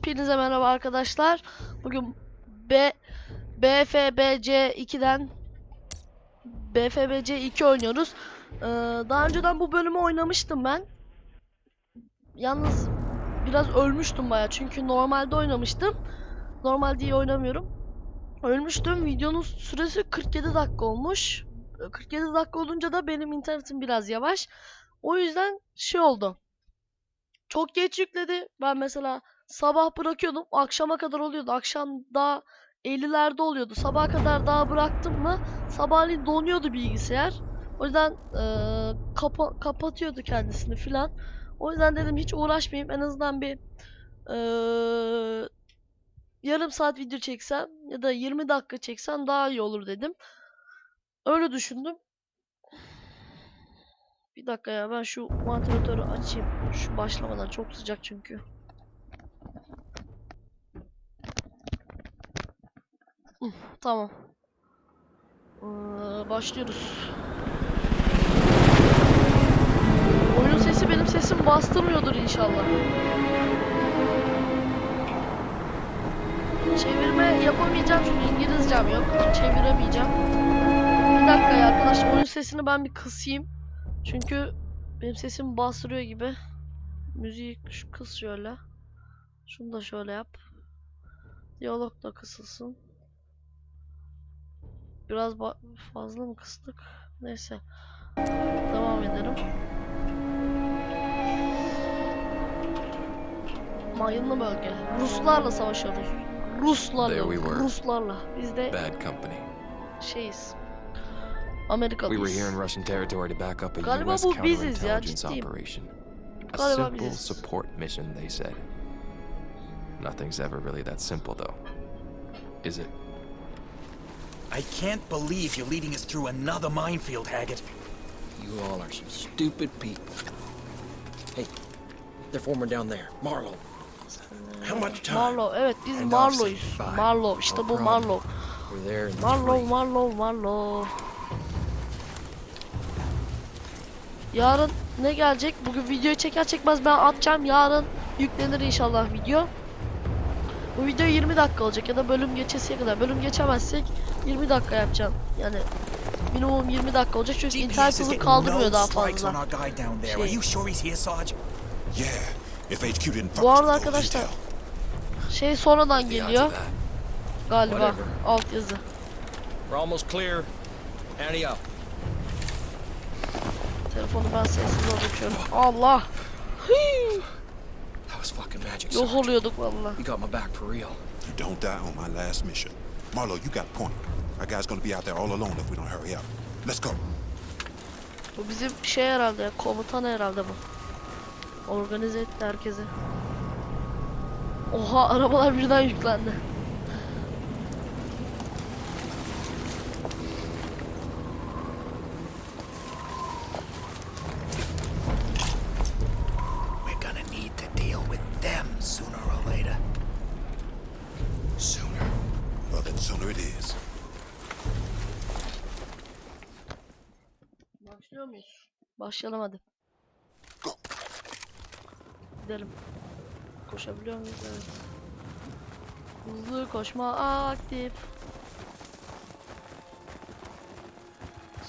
Hepinize merhaba arkadaşlar. Bugün B BFBC 2'den BFBC 2 oynuyoruz. Ee, daha önceden bu bölümü oynamıştım ben. Yalnız biraz ölmüştüm baya çünkü normalde oynamıştım. Normal diye oynamıyorum. Ölmüştüm. Videonun süresi 47 dakika olmuş. Ee, 47 dakika olunca da benim internetim biraz yavaş. O yüzden şey oldu. Çok geç yükledi. Ben mesela sabah bırakıyordum. Akşama kadar oluyordu. Akşam daha 50'lerde oluyordu. Sabaha kadar daha bıraktım mı sabahleyin donuyordu bilgisayar. O yüzden eee, kapa- kapatıyordu kendisini filan. O yüzden dedim hiç uğraşmayayım. En azından bir eee, yarım saat video çeksem ya da 20 dakika çeksem daha iyi olur dedim. Öyle düşündüm. Bir dakika ya ben şu vantilatörü açayım. Şu başlamadan çok sıcak çünkü. Tamam. Ee, başlıyoruz. Oyunun sesi benim sesim bastırmıyordur inşallah. Çevirme yapamayacağım çünkü İngilizcem yok. Çeviremeyeceğim. Bir dakika ya arkadaşlar oyun sesini ben bir kısayım. Çünkü benim sesim bastırıyor gibi. Müziği kıs şöyle. Şunu da şöyle yap. Diyalog da kısılsın. Biraz fazla mı kıstık? Neyse. Devam edelim. Mayınlı bölge. Ruslarla savaşıyoruz. Ruslarla. There we were. Ruslarla. Biz de Bad company. şeyiz. We Amerikalıyız. were here in Russian territory to back up a Galiba U.S. counterintelligence operation. A simple support mission, they said. Nothing's ever really that simple, though. Is it? I can't believe you're leading us through another minefield, Haggett. You all are some stupid people. Hey, they're forming down there. Marlowe. How much time? Marlow. Evet biz Marlow'yuz. Marlow. işte No bu. Marlow. We're there in the Marlow. Marlow, Marlow. Yarın ne gelecek? Bugün videoyu çeker çekmez ben atacağım. Yarın yüklenir inşallah video. Bu video 20 dakika olacak ya da bölüm geçesiye kadar. Bölüm geçemezsek 20 dakika yapacağım. Yani minimum 20 dakika olacak çünkü internet hızı kaldırmıyor daha fazla. Şey. Bu arada arkadaşlar şey sonradan geliyor galiba. Ante up. Telefonu ben sessiz alıyorum. Allah. Hii. Was fucking magic. Yok Sarge. oluyorduk vallahi. You got my back for real. You don't die on my last mission. Marlo, you got point. Our guy's gonna be out there all alone if we don't hurry up. Let's go. Bu bizim şey herhalde komutan herhalde bu. Organize etti herkesi. Oha arabalar birden yüklendi. Muyuz? Başlayalım hadi. Gidelim. Koşabiliyor muyuz? Evet. Hızlı koşma aktif.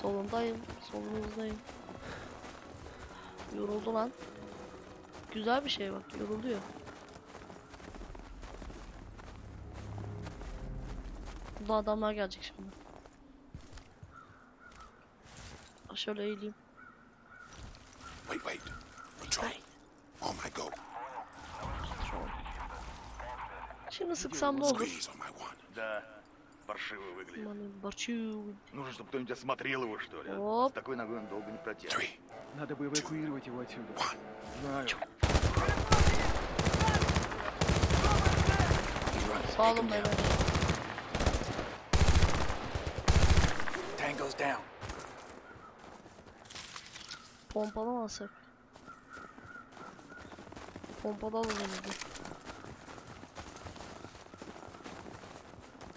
Solundayım. Solunuzdayım. Yoruldu lan. Güzel bir şey bak. Yoruluyor. Burada adamlar gelecek şimdi. Şöyle eğileyim. Wait, wait. Patrol. On my go. Control. Şimdi sıksam ne olur? Squeeze on my one. Да, паршиво выглядит. Aman Barçu. Нужно, чтобы кто-нибудь осмотрел его, что ли. Оп. С такой ногой он долго не протянет. Three. Надо бы эвакуировать его отсюда. One. Знаю. Sağ olun beyler. Tango's down. Pompalı mı alsak? Pompalı alalım hadi.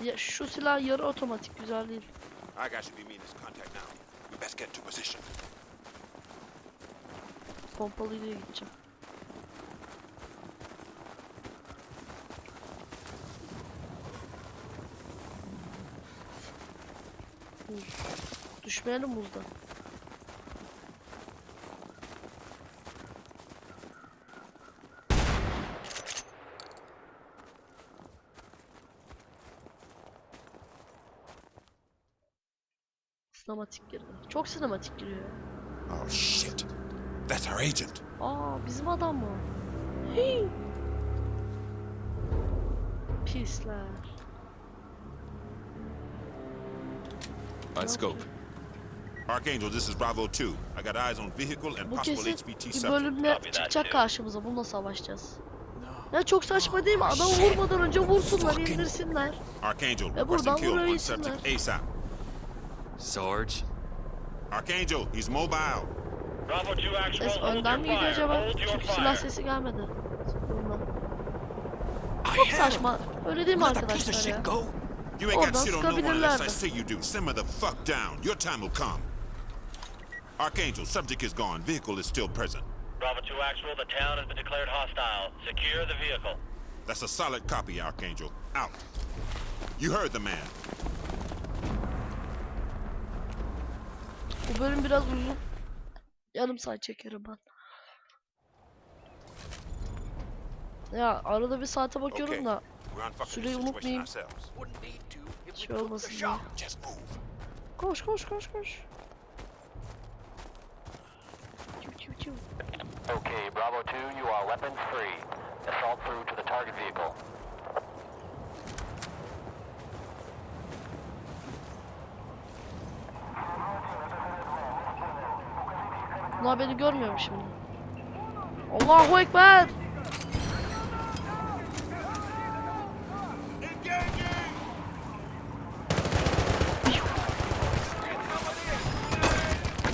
Ya şu silah yarı otomatik güzel değil. Our guys should be meeting this contact now. We best get to position. Pompalıyla gideceğim. Düşmeyelim buzdan. Sinematik girdi. Çok sinematik giriyor. Oh, shit. That's our agent. Aa bizim adam mı? Hii. Pisler. On scope. Archangel, this is Bravo 2. I got eyes on vehicle and Bu possible kesin HVT bir subject. bölümde çıkacak karşımıza. Bununla savaşacağız. Ya çok saçma değil mi? Adamı vurmadan önce vursunlar, indirsinler. Archangel, E, requesting buradan kill buraya subject ASAP. Sarge? Archangel, he's mobile. Bravo 2 actual, Ses hold önden your mi gidiyor fire. acaba? Hold your Çünkü silah fire. sesi gelmedi. Bundan. Çok saçma. Öyle değil mi Let that piece of arkadaşlar ya? shit go. You ain't got Oradan shit on no one unless I sıkabilirlerdi. say you do. Simmer the fuck down. Your time will come. Archangel, subject is gone. Vehicle is still present. Bravo 2 actual, the town has been declared hostile. Secure the vehicle. That's a solid copy, Archangel. Out. You heard the man. Bu bölüm biraz uzun. Yarım saat çekerim ben. Ya arada bir saate bakıyorum Okay. da Süreyi unutmayayım. şey olmasın diye. Koş koş koş koş. Çiu çiu çiu. Okay, Bravo 2, you are weapons free. Assault through to the target vehicle. Bunlar beni görmüyor mu şimdi? Allahu Ekber!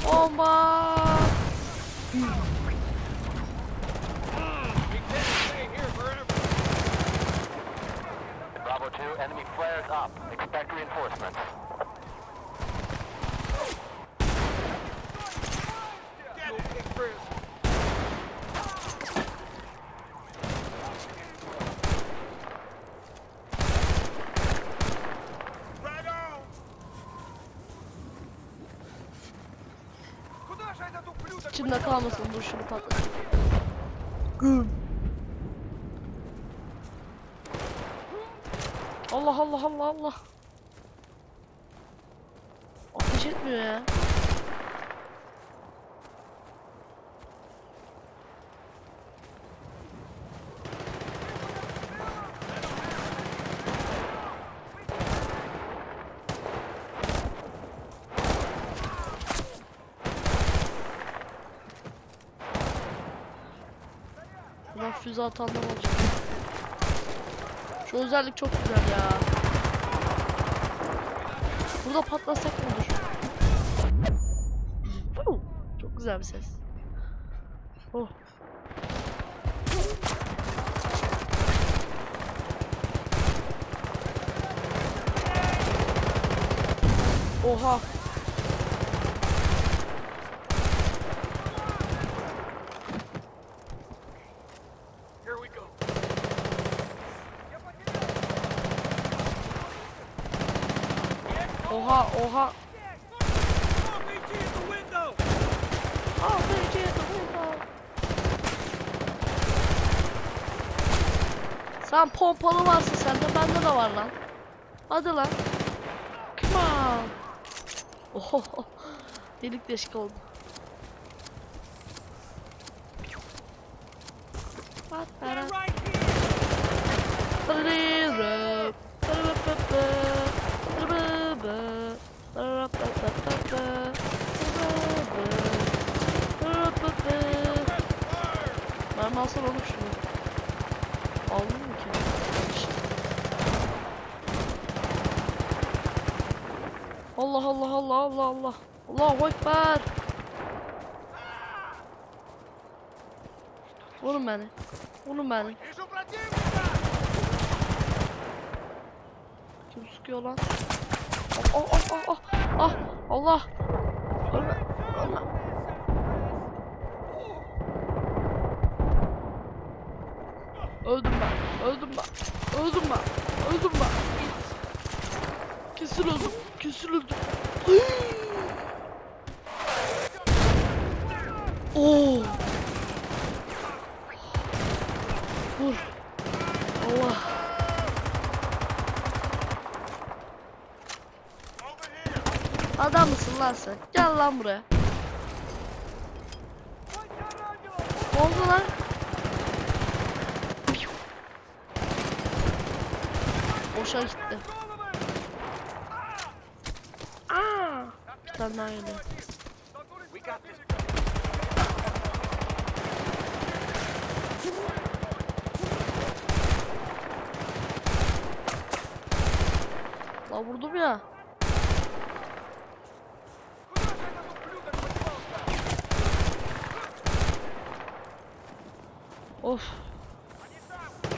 Bomba! Kalmasın dur şunu patlat. Güm. Allah Allah Allah Allah. Ateş etmiyor ya. Füze atanlar olacak. Şu özellik çok güzel ya. Burada patlasak mı olur? Çok güzel bir ses. Oh. Oha. Oha. Sen pompalı varsa sende bende de var lan. Hadi lan. Come on. Oho. Delik deşik oldu. Alsana oğlum şunu. Aldın mı ki? Allah Allah Allah Allah Allah. Allahu Ekber. Vurun beni. Vurun beni. Kim sıkıyor lan? Ah ah ah ah ah Allah. Öldüm ben. Kesin öldüm. Kesin öldüm. Oo. Vur. Allah. Adam mısın lan sen? Gel lan buraya. Ne oldu lan? Boşa gitti. Aa! Bir tane daha geliyor. La vurdum ya. Of.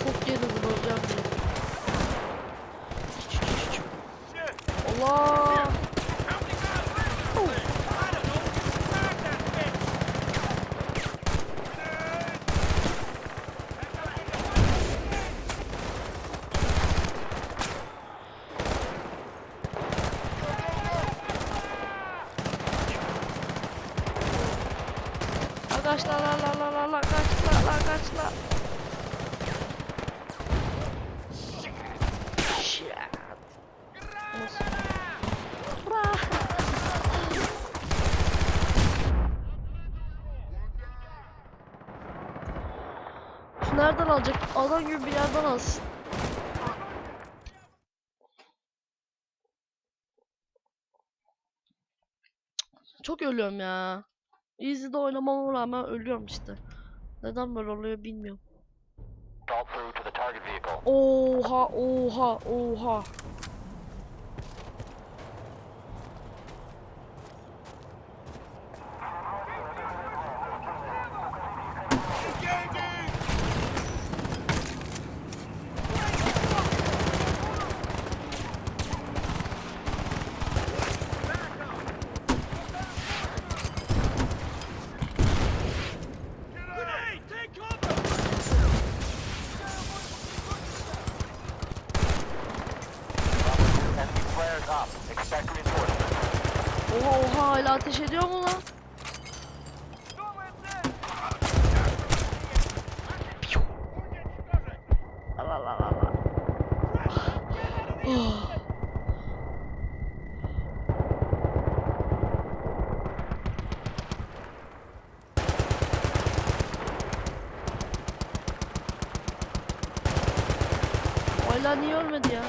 Çok geri vuracağım diye. Allah. La kaç la la la la la la kaç la la kaç la. Shit. Nasıl? Ra. Şu nereden alacak? Adam gibi bir yerden alsın. Çok ölüyorum ya. Easy'de oynamama rağmen ölüyorum işte. Neden böyle oluyor bilmiyorum. Oha oha oha. Enemy flares up. Expect reinforcements. Oha oha hala ateş ediyor mu lan? Piu. La la la la la. Oh. Hala niye ölmedi ya?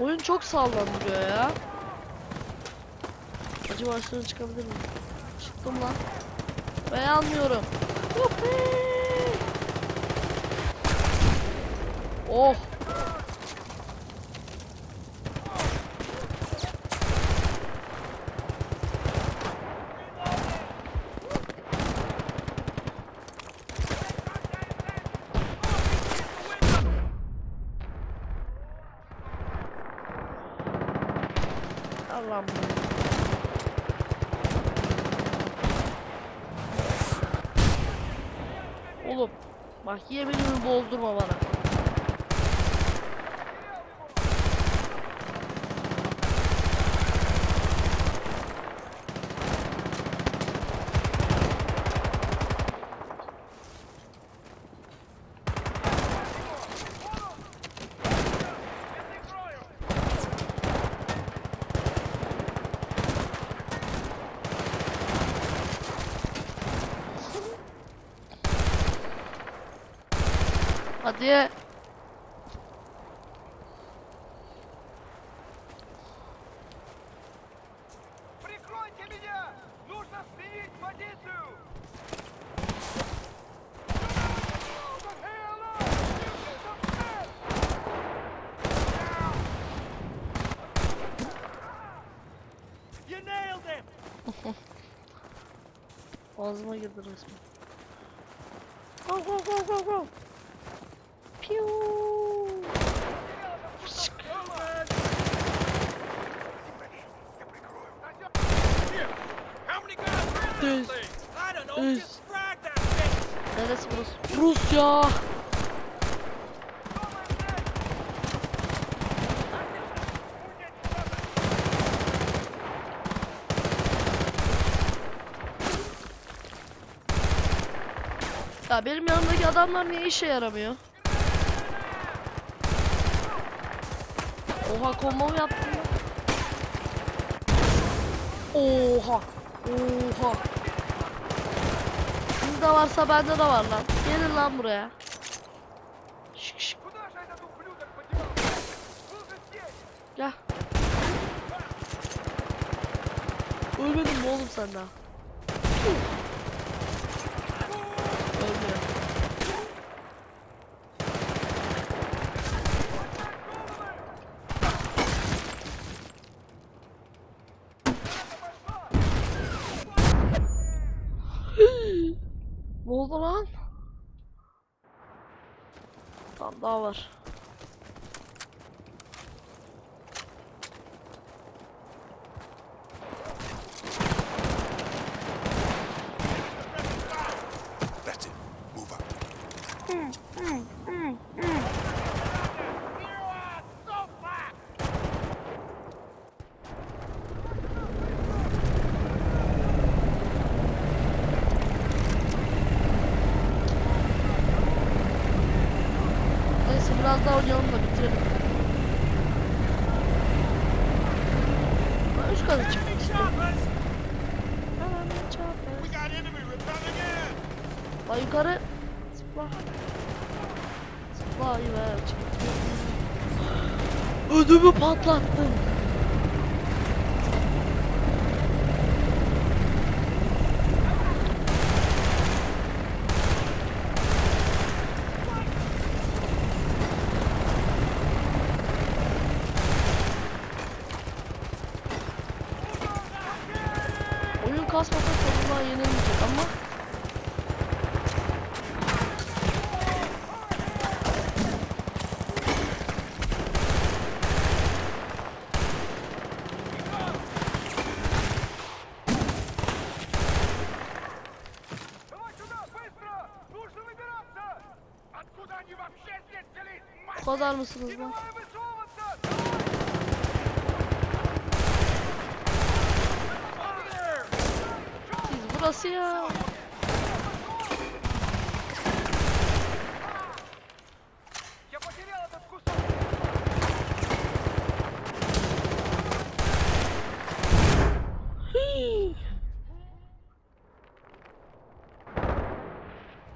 Oyun çok sallandırıyor ya. Acaba üstüne çıkabilir miyim? Çıktım lan. Beğenmiyorum. Yuppie! Oh. Oğlum bak yeminimi bozdurma bana. Hadi. Ağzıma girdi resmen. Rusya. Ya benim yanımdaki adamlar niye işe yaramıyor? Oha combo yaptım ya? Oha. Oha. Sizde varsa bende de var lan. Gelin lan buraya. Şık şık. Gel. Ölmedin mi oğlum sen daha? Ölmüyor. ne oldu lan? Tamam daha var. That's it. Move out. Neyse biraz daha oynayalım da bitirelim. Ben üst kata çarpı. Lan yukarı. Zıpla. Zıpla be. Ödümü patlattın. Kadar mısınız lan? Siz burası ya. Hii.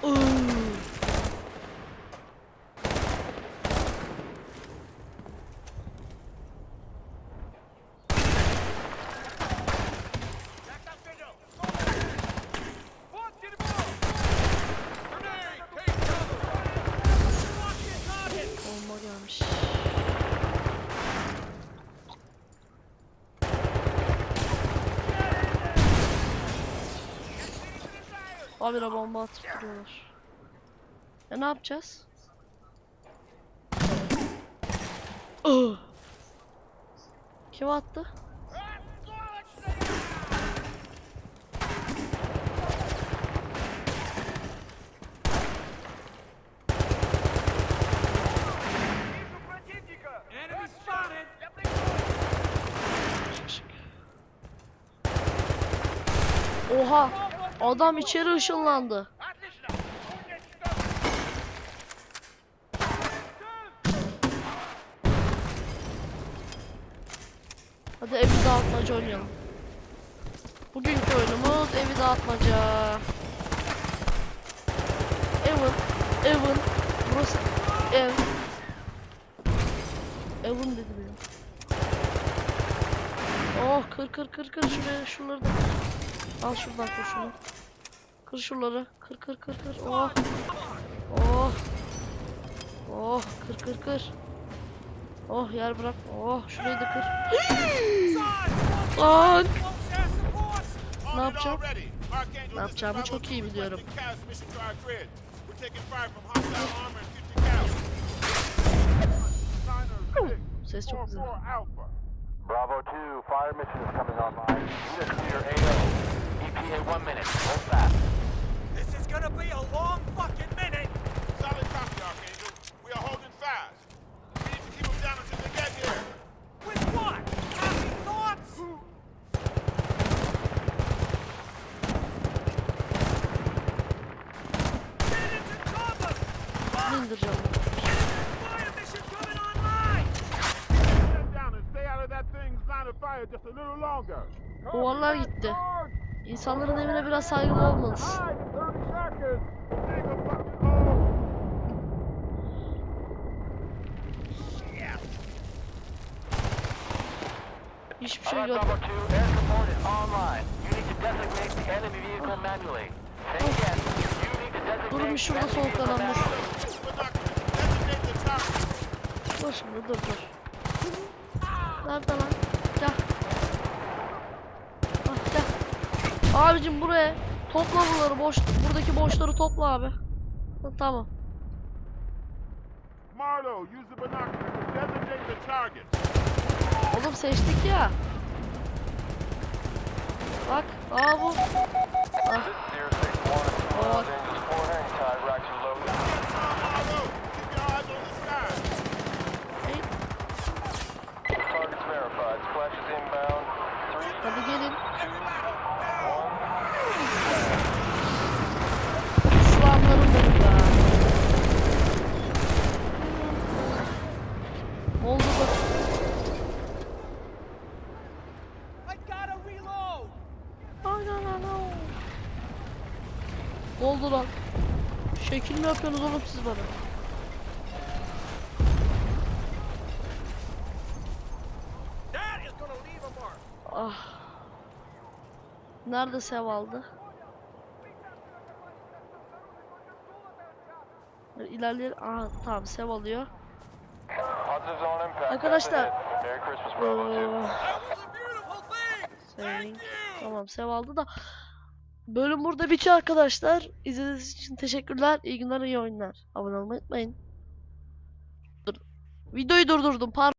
Iıı. Bomba gelmiş. Habire bomba atıp duruyorlar. Ya ne yapacağız? Kim attı? Oha! Adam içeri ışınlandı. Hadi evi dağıtmaca oynayalım. Bugünkü oyunumuz evi dağıtmaca. Evan, Evan, burası ev. Evan dedi benim. Oh kır kır kır kır şuraya şuraları da. Al şuradan kır şunu. Kır şuraları. Kır kır kır kır. Oh. Oh. Oh kır kır kır. Oh yer bırak. Oh şurayı da kır. Lan! Ne yapacağım? Ne yapacağımı çok iyi biliyorum. Ses çok güzel. Bravo 2, fire mission is coming online. Unit clear AO. ETA one minute. Hold fast. Gonna be a long fucking minute! Solid copy, Archangel. We are holding fast. We need to keep them down until they get here. With what? Happy thoughts? Get into cover! İndireceğim. Fire mission coming online! Get down and stay out of that thing's line of fire just a little longer. Duvarlar gitti. İnsanların evine biraz saygılı olmalısın. Five in 30 seconds. Dig a fucking hole. Hiçbir şey yok. Bravo 2, air support is online. You need to designate the enemy vehicle manually. Say again. You need to designate Durun şurada soğuklanalım dur. Dur şimdi dur dur. Nerede lan? Gel. Ah gel. Abicim buraya. Topla buraları boş. Buradaki boşları topla abi. Ha, Tamam. Marlowe, use the binoculars to designate the target. Oğlum seçtik ya. Bak. Aa bu. Ah. This is 061 Oh. Los Angeles 4 hang time. Racks are loaded. Get some, Marlowe. Keep your eyes on the sky. Hey, Targets verified. Splash is inbound. Three, hadi gelin. one. Slamlarım benim ya. Oldu da. I gotta reload! Aynen aynen. Ne oldu lan? Şekil mi yapıyorsunuz oğlum siz bana? Ah. Nerede sev aldı? İlerleyelim. Aha tamam sev alıyor. Arkadaşlar, That's a hit. Merry Christmas, Bravo 2. Ee. Tamam sev aldı da. Bölüm burada bitiyor arkadaşlar. İzlediğiniz için teşekkürler. İyi günler, iyi oyunlar. Abone olmayı unutmayın. Dur. Videoyu durdurdum. Pardon.